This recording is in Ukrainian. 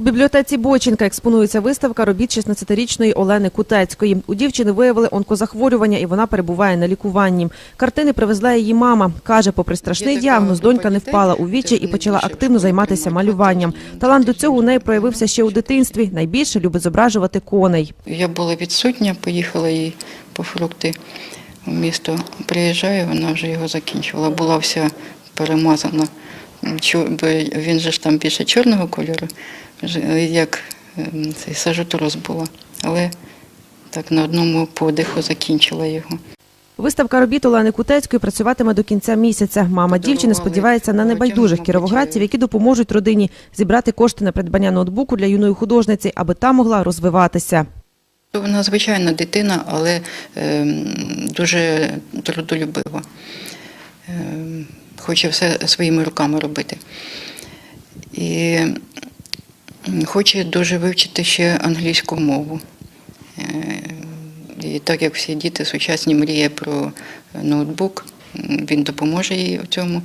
У бібліотеці Боченка експонується виставка робіт 16-річної Олени Кутецької. У дівчини виявили онкозахворювання, і вона перебуває на лікуванні. Картини привезла її мама. Каже, попри страшний діагноз, донька не впала у вічі і почала активно займатися малюванням. Талант до цього у неї проявився ще у дитинстві. Найбільше любить зображувати коней. Я була відсутня, поїхала їй по фрукти в місто. Приїжджаю, вона вже його закінчувала. Була вся перемазана. Бо Він же ж там більше чорного кольору, як ем, цей сажотроз була. Але так на одному подиху закінчила його. Виставка робіт Олени Кутецької працюватиме до кінця місяця. Мама дівчини сподівається на небайдужих кіровоградців, які допоможуть родині зібрати кошти на придбання ноутбуку для юної художниці, аби та могла розвиватися. Вона звичайна дитина, але ем, дуже трудолюбива. Хоче все своїми руками робити. І хоче дуже вивчити ще англійську мову. Е, І так як всі діти сучасні мріє про ноутбук, він допоможе їй у цьому.